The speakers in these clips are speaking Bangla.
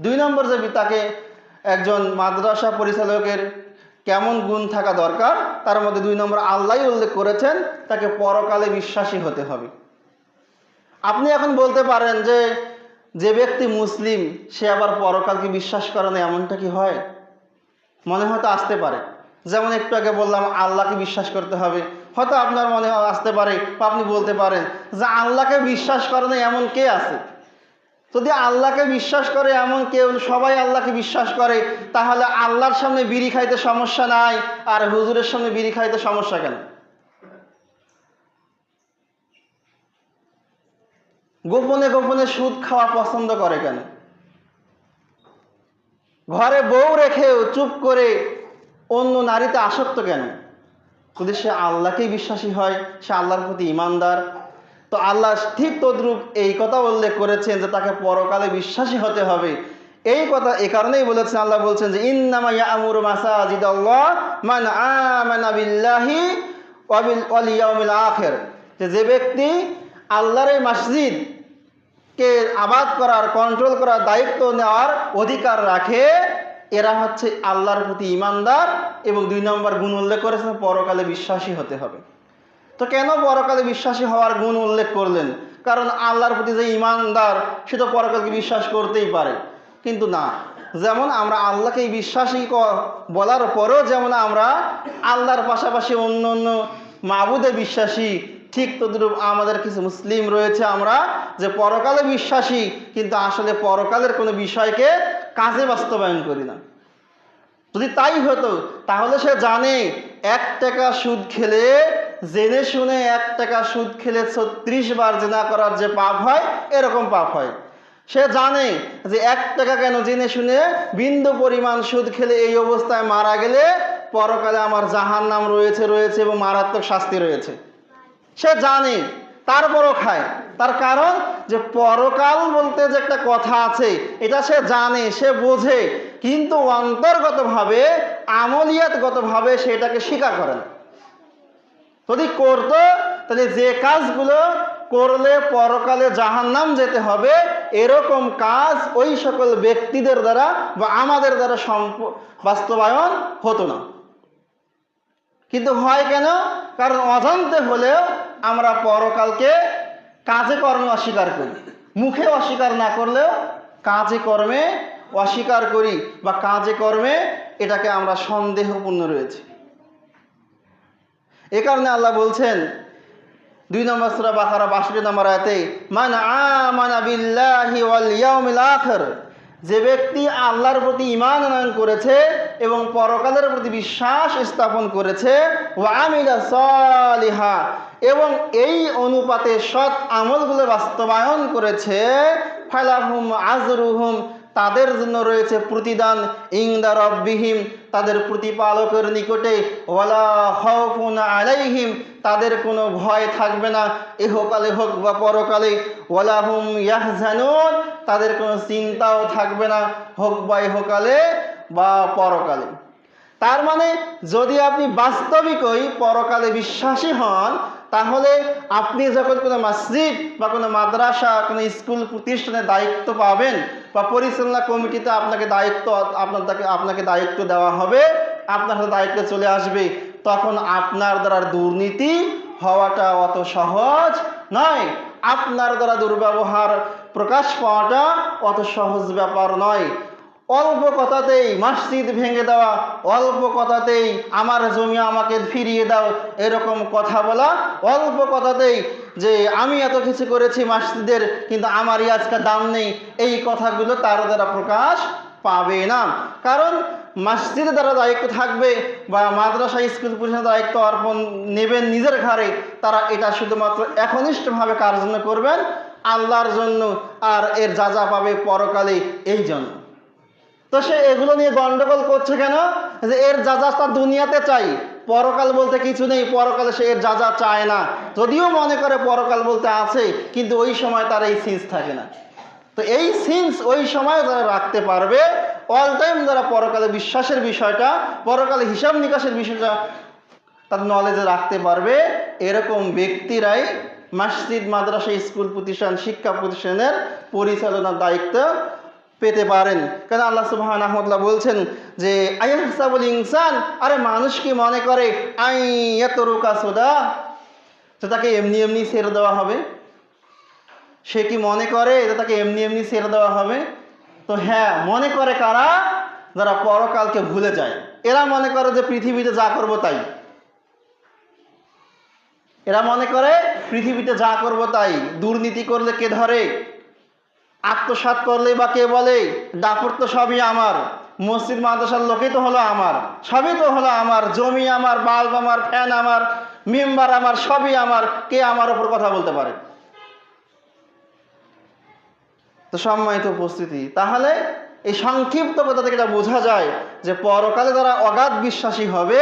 দুই নম্বর যে তাকে একজন মাদ্রাসা পরিচালকের কেমন গুণ থাকা দরকার? তার মধ্যে দুই নম্বর আল্লাহ উল্লেখ করেছেন, তাকে পরকালে বিশ্বাসী হতে হবে। আপনি এখন বলতে পারেন যে যে ব্যক্তি মুসলিম, সে আবার পরকালকে বিশ্বাস করে না, এমনটা কি হয়? মনে হয়তো আসতে পারে। যেমন একটু আগে বললাম, আল্লাহকে বিশ্বাস করতে হবে। হয়তো আপনার মনে আসতে পারে, বা আপনি বলতে পারেন যে, আল্লাহকে বিশ্বাস করে না, এমন কে আছে? যদি আল্লাহকে বিশ্বাস করে এমন কেউ, সবাই আল্লাহকে বিশ্বাস করে, তাহলে আল্লাহর সামনে বিড়ি খাইতে সমস্যা নাই, আর হুজুরের সামনে বিড়ি খাইতে সমস্যা কেন? গোপনে গোপনে সুদ খাওয়া পছন্দ করে কেন? ঘরে বউ রেখেও চুপ করে অন্য নারীতে আসক্ত কেন? যদি সে আল্লাহকেই বিশ্বাসী হয়, সে আল্লাহর প্রতি ইমানদার তো আল্লাহ ঠিক তদ্রূপ এই কথা উল্লেখ করেছেন যে তাকে পরকালে বিশ্বাসী হতে হবে। এই কথা এ কারণেই বলেছেন, আল্লাহ বলছেন যে, ইন্নামা ইয়ামুরু মাসাজিদ আল্লাহ মান আমানা বিল্লাহি ওয়াল ইয়াউমিল আখির। যে ব্যক্তি আল্লাহর এই মসজিদ কে আবাদ করার কন্ট্রোল করার দায়িত্ব নেওয়ার অধিকার রাখে, এরা হচ্ছে আল্লাহর প্রতি ইমানদার এবং দুই নম্বর গুণ উল্লেখ করেছেন, পরকালে বিশ্বাসী হতে হবে। তো কেন পরকালে বিশ্বাসী হওয়ার গুণ উল্লেখ করলেন? কারণ আল্লাহর প্রতি যে ইমানদার, সে তো পরকালকে বিশ্বাস করতেই পারে। কিন্তু না, যেমন আমরা আল্লাহকে বিশ্বাসী বলার পরেও যেমন আমরা আল্লাহর পাশাপাশি অন্য অন্য মাবুদে বিশ্বাসী, ঠিক তদ্রূপ আমাদের কিছু মুসলিম রয়েছে আমরা যে পরকালে বিশ্বাসী, কিন্তু আসলে পরকালের কোনো বিষয়কে কাজে বাস্তবায়ন করি না। যদি তাই হতো, তাহলে সে জানে, এক টাকা সুদ খেলে জেনে শুনে এক টাকা সুদ খেলে ছত্রিশ বার জেনা করার যে পাপ হয়, এরকম পাপ হয়। সে জানে যে এক টাকা কেন জেনে শুনে বিন্দু পরিমাণ সুদ খেলে এই অবস্থায় মারা গেলে পরকালে আমার জাহান নাম রয়েছে রয়েছে এবং মারাত্মক শাস্তি রয়েছে। সে জানে, তারপরও খায়। তার কারণ যে পরকাল বলতে যে একটা কথা আছে, এটা সে জানে, সে বোঝে, কিন্তু অন্তর্গতভাবে, আমলিয়াতগতভাবে সেটাকে স্বীকার করে না। যদি করতো, তাহলে যে কাজগুলো করলে পরকালে জাহান্নাম যেতে হবে, এরকম কাজ ওই সকল ব্যক্তিদের দ্বারা বা আমাদের দ্বারা সম্প, বাস্তবায়ন হতো না। কিন্তু হয় কেন? কারণ অজান্তে হলেও আমরা পরকালকে কাজে কর্মে অস্বীকার করি। মুখে অস্বীকার না করলেও কাজে কর্মে অস্বীকার করি বা কাজে কর্মে এটাকে আমরা সন্দেহপূর্ণ রয়েছে। এ কারণে আল্লাহ বলছেন, দুই নম্বর সূরা বাকারা বাষট্টি নম্বর আয়াতে, মান আমানা বিল্লাহি ওয়াল ইয়াউমিল আখির যে ব্যক্তি আল্লাহর প্রতি ঈমান আনয়ন করেছে এবং পরকালের প্রতি বিশ্বাস স্থাপন করেছে, ওয়া আমিলা সালিহা এবং এই অনুপাতে সৎ আমলগুলো বাস্তবায়ন করেছে, ফালাহুম আজরুহুম তাদের জন্য রয়েছে প্রতিদান ইংদা রব্বিহিম, তাদের প্রতিপালকের নিকটে। ওয়ালা খাউফুন আলাইহিম, তাদের কোনো ভয় থাকবে না ইহকালে হোক বা পরকালে। ওয়ালা হুম ইয়াহজানুন, তাদের কোনো চিন্তাও থাকবে না, হোক বা ইহকালে বা পরকালে। তার মানে যদি আপনি বাস্তবিকই পরকালে বিশ্বাসী হন, তাহলে আপনি যখন কোনো মসজিদ বা কোনো মাদ্রাসা, কোনো স্কুল প্রতিষ্ঠানে দায়িত্ব পাবেন বা পরিচালনা কমিটিতে আপনাকে দায়িত্ব আপনাকে আপনাকে দায়িত্ব দেওয়া হবে, আপনার হাতে দায়িত্ব চলে আসবে। তখন আপনার দ্বারা দুর্নীতি হওয়াটা অত সহজ নয়। আপনার দ্বারা দুর্ব্যবহার প্রকাশ পাওয়াটা অত সহজ ব্যাপার নয়। অল্প কথাতেই মসজিদ ভেঙে দেওয়া, অল্প কথাতেই আমার জমি আমাকে ফিরিয়ে দাও, এরকম কথা বলা, অল্প কথাতেই যে আমি এত কিছু করেছি মসজিদের, কিন্তু আমারই আজকে দাম নেই। এই কথাগুলো তার দ্বারা প্রকাশ পাবে না। কারণ মসজিদের দ্বারা দায়িত্ব থাকবে বা মাদ্রাসা, স্কুল পরিষদের দায়িত্ব অর্পণ নেবেন নিজের ঘরে তারা এটা শুধুমাত্র একনিষ্ঠভাবে কার জন্য করবেন? আল্লাহর জন্য। আর এর যা যা পাবে পরকালে, এই জন্য। তো সে এগুলো নিয়ে গন্ডগোল করছে কেন? যে এর যা যা তার দুনিয়াতে চাই পরকাল বলতে কিছু নেই, পরকালে সে যা যা চায় না। যদিও মনে করে পরকাল বলতে আছে, কিন্তু ওই সময় তার এই সিন্স থাকে না। তো এই সিন্স ওই সময় যারা রাখতে পারবে অল টাইম যারা পরকালে বিশ্বাসের বিষয়টা, পরকালে হিসাব নিকাশের বিষয়টা তার নলেজে রাখতে পারবে, এরকম ব্যক্তিরাই মসজিদ, মাদ্রাসা, স্কুল প্রতিষ্ঠান, শিক্ষা প্রতিষ্ঠানের পরিচালনার দায়িত্ব পেতে পারেন। কেন আল্লাহ সুবাহ আহমদুল্লাহ বলছেন যে আয়াসাবুল ইনসান আরে মানুষ কি মনে করে আই এত রোকা সোদা তো তাকে এমনি এমনি ছেড়ে দেওয়া হবে। সে কি মনে করে যে, তাকে এমনি এমনি ছেড়ে দেওয়া হবে? তো হ্যাঁ মনে করে কারা? যারা পরকালকে ভুলে যায়। এরা মনে করে যে, পৃথিবীতে যা করব তাই। এরা মনে করে, পৃথিবীতে যা করব তাই। দুর্নীতি করলে কে ধরে? আত্মসাৎ করলে বা কে বলে? দাপট তো সবই আমার। মসজিদ, মাদ্রাসার লোকই তো হলো আমার। সবই তো হলো আমার। জমি আমার, বাল্ব আমার, ফ্যান আমার, মেম্বার আমার, সবই আমার। কে আমার ওপর কথা বলতে পারে? তো সম্মানিত উপস্থিতি, তাহলে এই সংক্ষিপ্ত কথা থেকে এটা বোঝা যায় যে পরকালে যারা অগাধ বিশ্বাসী হবে,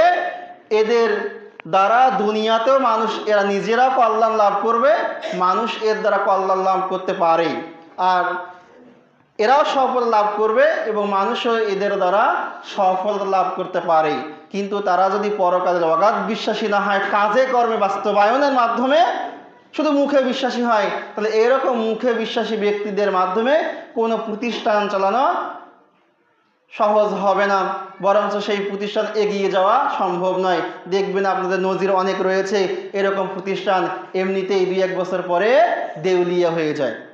এদের দ্বারা দুনিয়াতেও মানুষ, এরা নিজেরা কল্যাণ লাভ করবে, মানুষ এর দ্বারা কল্যাণ লাভ করতে পারে। আর এরাও সফল লাভ করবে এবং মানুষও এদের দ্বারা সফলতা লাভ করতে পারে। কিন্তু তারা যদি পরকালের অগাধ বিশ্বাসী না হয়, কাজে কর্মে বাস্তবায়নের মাধ্যমে শুধু মুখে বিশ্বাসী হয়, তাহলে এরকম মুখে বিশ্বাসী ব্যক্তিদের মাধ্যমে কোনো প্রতিষ্ঠান চালানো সহজ হবে না। বরঞ্চ সেই প্রতিষ্ঠান এগিয়ে যাওয়া সম্ভব নয়। দেখবেন আপনাদের নজির অনেক রয়েছে। এরকম প্রতিষ্ঠান এমনিতেই দুই এক বছর পরে দেউলিয়া হয়ে যায়।